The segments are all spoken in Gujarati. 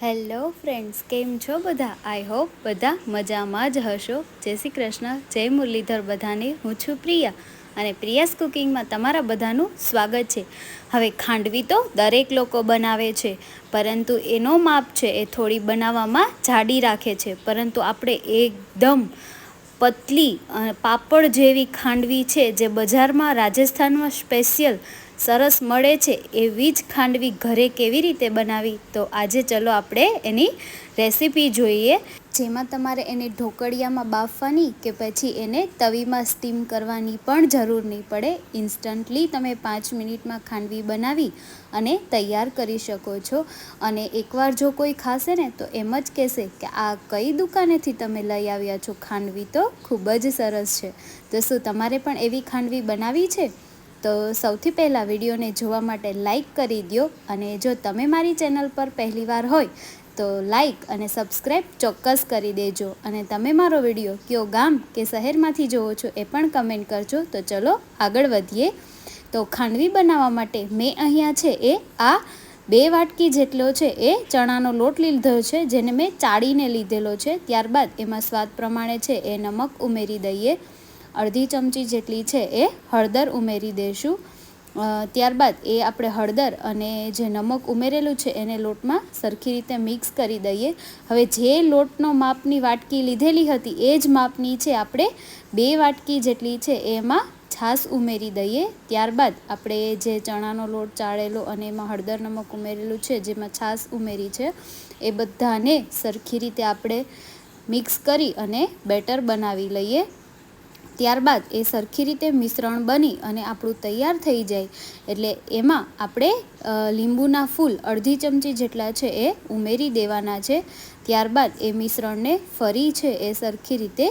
હેલો ફ્રેન્ડ્સ, કેમ છો બધા? આઈ હોપ બધા મજામાં જ હશો. જય શ્રી કૃષ્ણ, જય મુરલીધર બધાને. હું છું પ્રિયા અને પ્રિયાસ કુકિંગમાં તમારા બધાનું સ્વાગત છે. હવે ખાંડવી તો દરેક લોકો બનાવે છે, પરંતુ એનો માપ છે એ થોડી બનાવવામાં જાડી રાખે છે. પરંતુ આપણે એકદમ પતલી પાપડ જેવી ખાંડવી છે, જે બજારમાં રાજસ્થાનમાં સ્પેશિયલ સરસ મળે છે એવી જ ખાંડવી ઘરે કેવી રીતે બનાવી? તો આજે ચલો આપણે એની રેસીપી જોઈએ. જેમાં તમારે એને ઢોકળિયામાં બાફવાની કે પછી એને તવીમાં સ્ટીમ કરવાની પણ જરૂર નહીં પડે. ઇન્સ્ટન્ટલી તમે પાંચ મિનિટમાં ખાંડવી બનાવી અને તૈયાર કરી શકો છો. અને એકવાર જો કોઈ ખાશે ને, તો એમ જ કહેશે કે આ કઈ દુકાનેથી તમે લઈ આવ્યા છો ખાંડવી? તો ખૂબ જ સરસ છે. તો શું તમારે પણ એવી ખાંડવી બનાવી છે? તો સૌથી પહેલાં વિડીયોને જોવા માટે લાઈક કરી દો અને જો તમે મારી ચેનલ પર પહેલીવાર હોય તો લાઈક અને સબસ્ક્રાઈબ ચોક્કસ કરી દેજો અને તમે મારો વીડિયો કયો ગામ કે શહેરમાંથી જોવો છો એ પણ કમેન્ટ કરજો. તો ચલો આગળ વધીએ. તો ખાંડવી બનાવવા માટે મેં અહીંયા છે એ આ બે વાટકી જેટલો છે એ ચણાનો લોટ લીધો છે, જેને મેં ચાળીને લીધેલો છે. ત્યારબાદ એમાં સ્વાદ પ્રમાણે છે એ નમક ઉમેરી દઈએ. અડધી ચમચી જેટલી છે એ હળદર ઉમેરી દઈશું ત્યારબાદ એ આપણે હળદર અને જે નમક ઉમેરેલું છે એને લોટમાં સરખી રીતે મિક્સ કરી દઈએ. હવે જે લોટનો માપની વાટકી લીધેલી હતી એ જ માપની છે. આપણે બે વાટકી જેટલી છે એમાં છાશ ઉમેરી દઈએ. ત્યારબાદ આપણે જે ચણાનો લોટ ચાળેલો અને એમાં હળદર નમક ઉમેરેલું છે, જેમાં છાશ ઉમેરી છે, એ બધાને સરખી રીતે આપણે મિક્સ કરી અને બેટર બનાવી લઈએ. ત્યારબાદ એ સરખી રીતે મિશ્રણ બની અને આપણું તૈયાર થઈ જાય. એટલે એમાં આપણે લીંબુના ફૂલ અડધી ચમચી જેટલા છે એ ઉમેરી દેવાના છે. ત્યારબાદ એ મિશ્રણને ફરી છે એ સરખી રીતે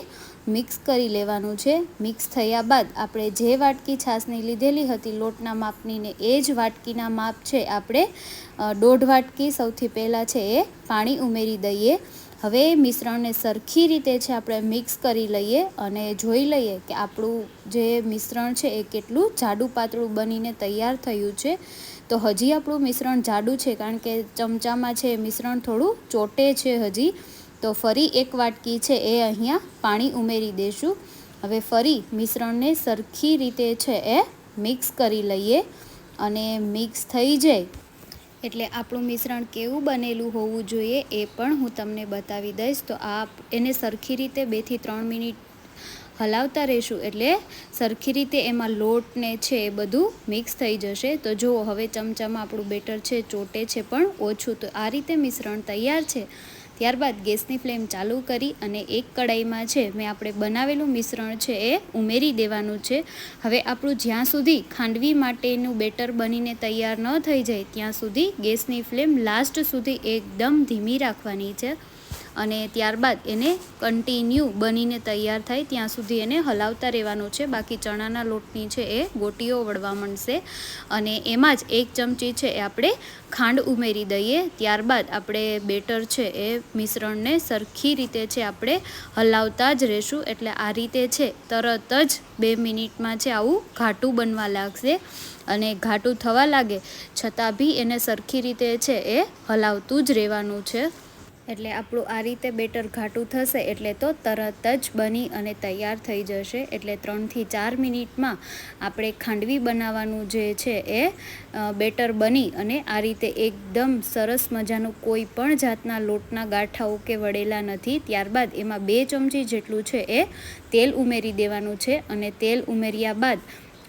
મિક્સ કરી લેવાનું છે. મિક્સ થયા બાદ આપણે જે વાટકી છાશની લીધેલી હતી લોટના માપની ને એ જ વાટકીના માપ છે આપણે દોઢ વાટકી સૌથી પહેલાં છે એ પાણી ઉમેરી દઈએ. હવે મિશ્રણને સરખી રીતે છે આપણે મિક્સ કરી લઈએ અને જોઈ લઈએ કે આપણું જે મિશ્રણ છે એ કેટલું જાડું પાતળું બનીને તૈયાર થયું છે. તો હજી આપણું મિશ્રણ જાડું છે કારણ કે ચમચામાં છે મિશ્રણ થોડું ચોટે છે હજી. તો ફરી એક વાટકી છે એ અહીંયા પાણી ઉમેરી દઈશું હવે ફરી મિશ્રણને સરખી રીતે છે એ મિક્સ કરી લઈએ અને મિક્સ થઈ જાય એટલે આપણું મિશ્રણ કેવું બનેલું હોવું જોઈએ એ પણ હું તમને બતાવી દઈશ. તો આ એને સરખી રીતે બેથી ત્રણ મિનિટ હલાવતા રહીશું એટલે સરખી રીતે એમાં લોટને છે એ બધું મિક્સ થઈ જશે. તો જુઓ, હવે ચમચામાં આપણું બેટર છે, ચોટે છે પણ ઓછું. તો આ રીતે મિશ્રણ તૈયાર છે. ત્યારબાદ ગેસની ફ્લેમ ચાલુ કરી અને એક કડાઈમાં છે મેં આપણે બનાવેલું મિશ્રણ છે એ ઉમેરી દેવાનું છે. હવે આપણું જ્યાં સુધી ખાંડવી માટેનું બેટર બનીને તૈયાર ન થઈ જાય, ત્યાં સુધી ગેસની ફ્લેમ લાસ્ટ સુધી એકદમ ધીમી રાખવાની છે. અને ત્યારબાદ એને કન્ટિન્યુ બનીને તૈયાર થાય ત્યાં સુધી એને હલાવતા રહેવાનું છે. બાકી ચણાના લોટની છે એ ગોટીઓ વળવા માંડશે અને એમાં જ એક ચમચી છે એ આપણે ખાંડ ઉમેરી દઈએ. ત્યારબાદ આપણે બેટર છે એ મિશ્રણને સરખી રીતે છે આપણે હલાવતા જ રહેશું. એટલે આ રીતે છે તરત જ બે મિનિટમાં છે આવું ઘાટું બનવા લાગશે અને ઘાટું થવા લાગે છતાં બી એને સરખી રીતે છે એ હલાવતું જ રહેવાનું છે. એટલે આપણું આ રીતે બેટર ઘાટું થશે એટલે તો તરત જ બની અને તૈયાર થઈ જશે. એટલે ત્રણથી ચાર મિનિટમાં આપણે ખાંડવી બનાવવાનું જે છે એ બેટર બની અને આ રીતે એકદમ સરસ મજાનું કોઈ પણ જાતના લોટના ગાંઠાઓ કે વળેલા નથી. ત્યારબાદ એમાં બે ચમચી જેટલું છે એ તેલ ઉમેરી દેવાનું છે અને તેલ ઉમેર્યા બાદ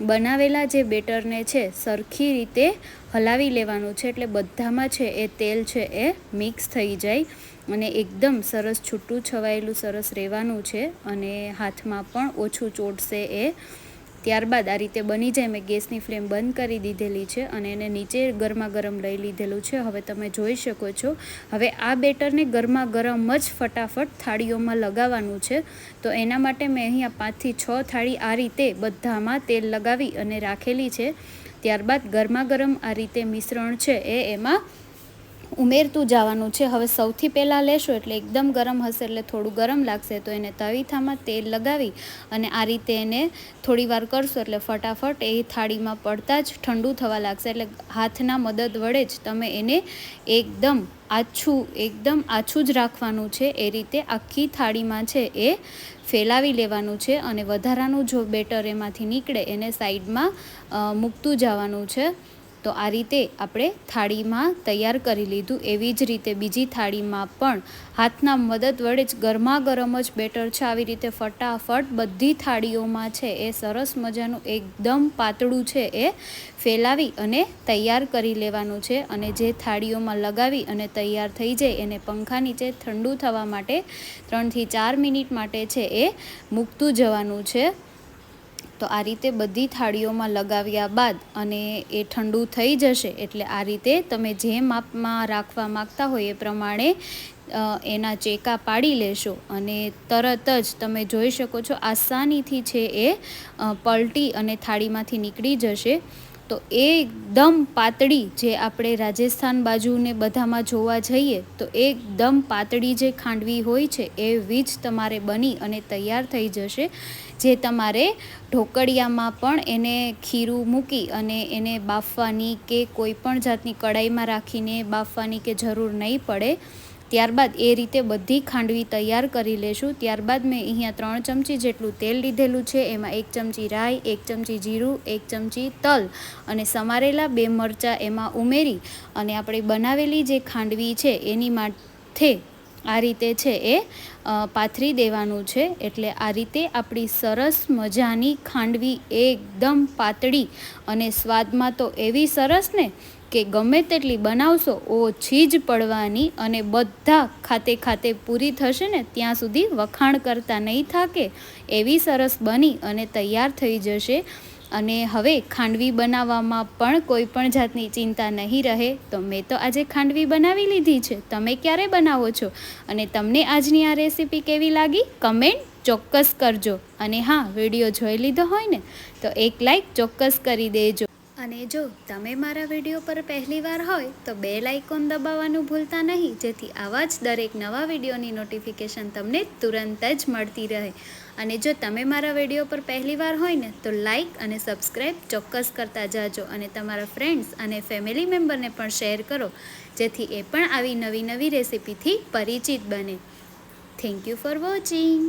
બનાવેલા જે બેટરને છે, સરખી રીતે હલાવી લેવાનું છે. એટલે બધામાં છે, એ તેલ છે, એ મિક્સ થઈ જાય અને એકદમ સરસ છૂટું છવાયેલું સરસ રહેવાનું છે અને હાથમાં પણ ઓછું ચોટશે એ ત્યારબાદ આ રીતે બની જાય. મેં ગેસની ફ્લેમ બંધ કરી દીધેલી છે અને એને નીચે ગરમા ગરમ લઈ લીધેલું છે. હવે તમે જોઈ શકો છો. હવે આ બેટરને ગરમા ગરમ જ ફટાફટ થાળીઓમાં લગાવવાનું છે. તો એના માટે મેં અહીંયા પાંચથી છ થાળી આ રીતે બધામાં તેલ લગાવી અને રાખેલી છે. ત્યારબાદ ગરમા ગરમ આ રીતે મિશ્રણ છે એ એમાં ઉમેરતું જવાનું છે. હવે સૌથી પહેલાં લેશો એટલે એકદમ ગરમ હશે એટલે થોડું ગરમ લાગશે. તો એને તવીથામાં તેલ લગાવી અને આ રીતે એને થોડી કરશો એટલે ફટાફટ એ થાળીમાં પડતા જ ઠંડુ થવા લાગશે. એટલે હાથના મદદ વડે જ તમે એને એકદમ આછું એકદમ આછું જ રાખવાનું છે. એ રીતે આખી થાળીમાં છે એ ફેલાવી લેવાનું છે અને વધારાનું જો બેટર એમાંથી નીકળે એને સાઈડમાં મૂકતું જવાનું છે. તો આ રીતે આપણે થાળીમાં તૈયાર કરી લીધું. એવી જ રીતે બીજી થાળીમાં પણ હાથના મદદ વડે જ ગરમા ગરમ જ બેટર છે. આવી રીતે ફટાફટ બધી થાળીઓમાં છે એ સરસ મજાનું એકદમ પાતળું છે એ ફેલાવી અને તૈયાર કરી લેવાનું છે. અને જે થાળીઓમાં લગાવી અને તૈયાર થઈ જાય એને પંખા નીચે ઠંડુ થવા માટે ત્રણથી ચાર મિનિટ માટે છે એ મૂકતું જવાનું છે. તો આ રીતે બધી થાળીઓમાં લગાવ્યા બાદ અને એ ઠંડુ થઈ જશે એટલે આ રીતે તમે જે માપમાં રાખવા માગતા હોય એ પ્રમાણે એના ચેકા પાડી લેશો અને તરત જ તમે જોઈ શકો છો આસાનીથી છે એ પલટી અને થાળીમાંથી નીકળી જશે. તો એ એકદમ પાતળી જે આપણે રાજસ્થાન બાજુને બધામાં જોવા જઈએ, તો એકદમ પાતળી જે ખાંડવી હોય છે એવી જ તમારે બની અને તૈયાર થઈ જશે. જે તમારે ઢોકળિયામાં પણ એને ખીરું મૂકી અને એને બાફવાની કે કોઈ પણ જાતની કડાઈમાં રાખીને બાફવાની કે જરૂર નહીં પડે ત્યારબાદ એ રીતે બધી ખાંડવી તૈયાર કરી લેશું. ત્યારબાદ મેં અહીંયા ત્રણ ચમચી જેટલું તેલ લીધેલું છે. એમાં એક ચમચી રાઈ, એક ચમચી જીરું, એક ચમચી તલ અને સમારેલા બે મરચાં એમાં ઉમેરી અને આપણે બનાવેલી જે ખાંડવી છે એની માથે આ રીતે છે એ પાથરી દેવાનું છે. એટલે આ રીતે આપણી સરસ મજાની ખાંડવી એકદમ પાતળી અને સ્વાદમાં તો એવી સરસ ને કે ગમે તેટલી બનાવશો ઓછી જ પડવાની અને બધા ખાતે ખાતે પૂરી થશે ને ત્યાં સુધી વખાણ કરતા નહીં થાકે એવી સરસ બની અને તૈયાર થઈ જશે. અને હવે ખાંડવી બનાવવામાં પણ કોઈ પણ જાતની ચિંતા નહીં રહે. તો મેં તો આજે ખાંડવી બનાવી લીધી છે. તમે ક્યારે બનાવો છો? અને તમને આજની આ રેસીપી કેવી લાગી? કમેન્ટ ચોક્કસ કરજો. અને હા, વીડિયો જોઈ લીધો હોય ને, તો એક લાઈક ચોક્કસ કરી દેજો. અને જો તમે મારા વીડિયો પર પહેલીવાર હોય તો બે લાઇકોન દબાવવાનું ભૂલતા નહીં, જેથી આવા જ દરેક નવા વિડીયોની નોટિફિકેશન તમને તુરંત જ મળતી રહે. અને જો તમે મારા વીડિયો પર પહેલીવાર હોય ને, તો લાઇક અને સબસ્ક્રાઈબ ચોક્કસ કરતા જાજો અને તમારા ફ્રેન્ડ્સ અને ફેમિલી મેમ્બરને પણ શેર કરો, જેથી એ પણ આવી નવી નવી રેસીપીથી પરિચિત બને. Thank you for watching.